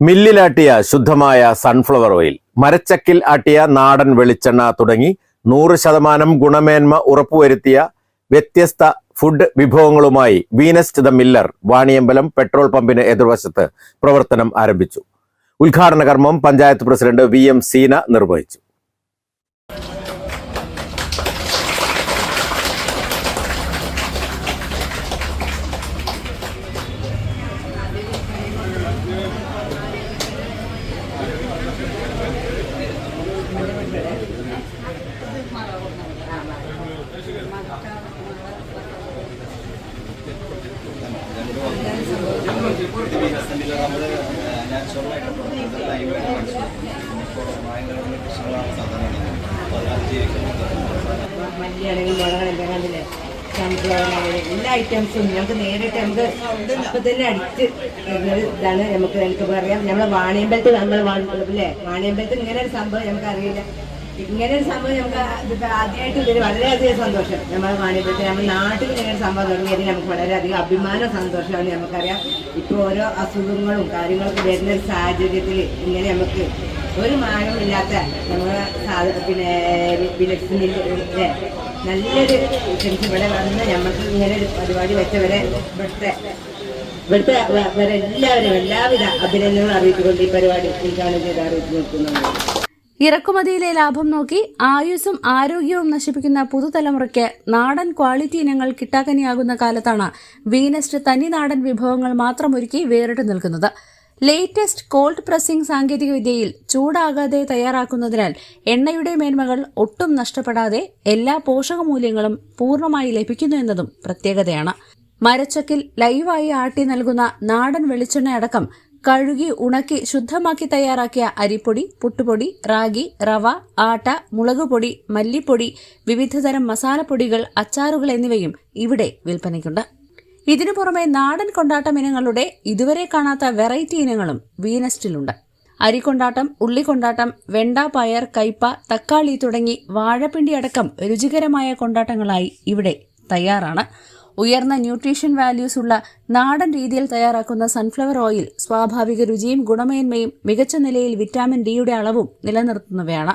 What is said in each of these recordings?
മില്ലിലാട്ടിയ ശുദ്ധമായ sunflower oil മരച്ചക്കിൽ ആട്ടിയ നാടൻ വെളിച്ചെണ്ണ തുടങ്ങി നൂറ് ശതമാനം ഗുണമേന്മ ഉറപ്പുവരുത്തിയ വ്യത്യസ്ത ഫുഡ് വിഭവങ്ങളുമായി വീനസ്റ്റ് ദ മില്ലർ വാണിയമ്പലം പെട്രോൾ പമ്പിന് എതിർവശത്ത് പ്രവർത്തനം ആരംഭിച്ചു. ഉദ്ഘാടന കർമ്മം panchayat president V M Seena നിർവഹിച്ചു. നാച്ചുറലായിട്ട് പുറത്തുനിന്ന് ലൈവായിട്ട് മനസ്സിലാക്കും എല്ലാ ഐറ്റംസും നമുക്ക് നേരിട്ട് നമുക്ക് ഇപ്പം തന്നെ അടിച്ച് ഇതാണ് നമുക്ക് എനിക്ക് പറയാം. നമ്മളെ വാണിയമ്പലത്ത് നമ്മൾ അല്ലേ? വാണിയമ്പലത്ത് ഇങ്ങനെ ഒരു സംഭവം നമുക്ക് അറിയില്ല ഇങ്ങനെ ഒരു സംഭവം നമുക്ക് ഇതിപ്പോ ആദ്യമായിട്ട് ഇതിന് വളരെയധികം സന്തോഷം. നമ്മളെ വാണിയമ്പലത്തിൽ നമ്മുടെ നാട്ടിൽ ഇങ്ങനെ ഒരു സംഭവം തുടങ്ങിയതിൽ നമുക്ക് വളരെയധികം അഭിമാന സന്തോഷമാണ് നമുക്കറിയാം. ഇപ്പോൾ ഓരോ അസുഖങ്ങളും കാര്യങ്ങളൊക്കെ വരുന്ന ഒരു സാഹചര്യത്തിൽ ഇങ്ങനെ നമുക്ക് ഒരു മാനമില്ലാത്ത നമ്മുടെ പിന്നെ വിലക്സിനില്ലേ നല്ലൊരു ഐറ്റംസ് ഇവിടെ വന്ന് നമുക്ക് ഇങ്ങനെ ഒരു പരിപാടി വെച്ചവരെ ഇവിടുത്തെ ഇവിടുത്തെ എല്ലാവരും എല്ലാവിധ അഭിനന്ദനങ്ങളും അറിയിച്ചുകൊണ്ട് ഈ പരിപാടി ഉദ്ഘാടനം ചെയ്ത് അറിയിച്ചു നിൽക്കുന്നുണ്ട് ഇറക്കുമതിയിലെ ലാഭം നോക്കി ആയുസ്സും ആരോഗ്യവും നശിപ്പിക്കുന്ന പുതുതലമുറയ്ക്ക് നാടൻ ക്വാളിറ്റി ഇനങ്ങൾ കിട്ടാക്കനിയാകുന്ന കാലത്താണ് വീനസ്റ്റ് തനി നാടൻ വിഭവങ്ങൾ മാത്രം ഒരുക്കി വേറിട്ട് നിൽക്കുന്നത്. ലേറ്റസ്റ്റ് കോൾഡ് പ്രസ്സിംഗ് സാങ്കേതികവിദ്യയിൽ ചൂടാകാതെ തയ്യാറാക്കുന്നതിനാൽ എണ്ണയുടെ മേന്മകൾ ഒട്ടും നഷ്ടപ്പെടാതെ എല്ലാ പോഷകമൂല്യങ്ങളും പൂർണമായി ലഭിക്കുന്നു എന്നതും പ്രത്യേകതയാണ്. മരച്ചക്കിൽ ലൈവായി ആട്ടി നൽകുന്ന നാടൻ വെളിച്ചെണ്ണ അടക്കം കഴുകി ഉണക്കി ശുദ്ധമാക്കി തയ്യാറാക്കിയ അരിപ്പൊടി പുട്ടുപൊടി റാഗി റവ ആട്ട മുളകുപൊടി മല്ലിപ്പൊടി വിവിധതരം മസാലപ്പൊടികൾ അച്ചാറുകൾ എന്നിവയും ഇവിടെ വിൽപ്പനയ്ക്കുണ്ട്. ഇതിനു പുറമെ നാടൻ കൊണ്ടാട്ടം ഇനങ്ങളുടെ ഇതുവരെ കാണാത്ത വെറൈറ്റി ഇനങ്ങളും വീനസ്റ്റിലുണ്ട്. അരിക്കൊണ്ടാട്ടം ഉള്ളിക്കൊണ്ടാട്ടം വെണ്ട പയർ കയ്പ തക്കാളി തുടങ്ങി വാഴപ്പിണ്ടി അടക്കം രുചികരമായ കൊണ്ടാട്ടങ്ങളായി ഇവിടെ തയ്യാറാണ്. ഉയർന്ന ന്യൂട്രീഷൻ വാല്യൂസ് ഉള്ള നാടൻ രീതിയിൽ തയ്യാറാക്കുന്ന സൺഫ്ലവർ ഓയിൽ സ്വാഭാവിക രുചിയും ഗുണമേന്മയും മികച്ച നിലയിൽ വിറ്റാമിൻ ഡിയുടെ അളവും നിലനിർത്തുന്നവയാണ്.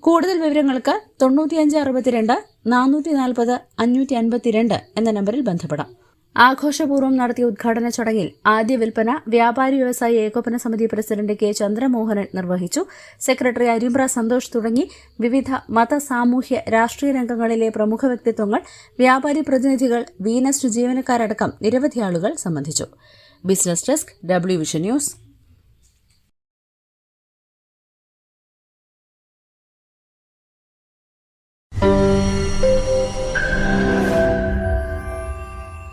കൂടുതൽ വിവരങ്ങൾക്ക് തൊണ്ണൂറ്റിയഞ്ച് അറുപത്തിരണ്ട് നാനൂറ്റി നാൽപ്പത് അഞ്ഞൂറ്റി അൻപത്തിരണ്ട് എന്ന നമ്പറിൽ ബന്ധപ്പെടാം. ആഘോഷപൂർവം നടത്തിയ ഉദ്ഘാടന ചടങ്ങിൽ ആദ്യ വിൽപ്പന വ്യാപാരി വ്യവസായി ഏകോപന സമിതി പ്രസിഡന്റ് കെ ചന്ദ്രമോഹനൻ നിർവഹിച്ചു. സെക്രട്ടറി അരിമ്പ്ര സന്തോഷ് തുടങ്ങി. വിവിധ മത സാമൂഹ്യ രാഷ്ട്രീയ രംഗങ്ങളിലെ പ്രമുഖ വ്യക്തിത്വങ്ങൾ വ്യാപാരി പ്രതിനിധികൾ വീനസ് ജീവനക്കാരടക്കം നിരവധി ആളുകൾ സംബന്ധിച്ചു. Business desk W vision news.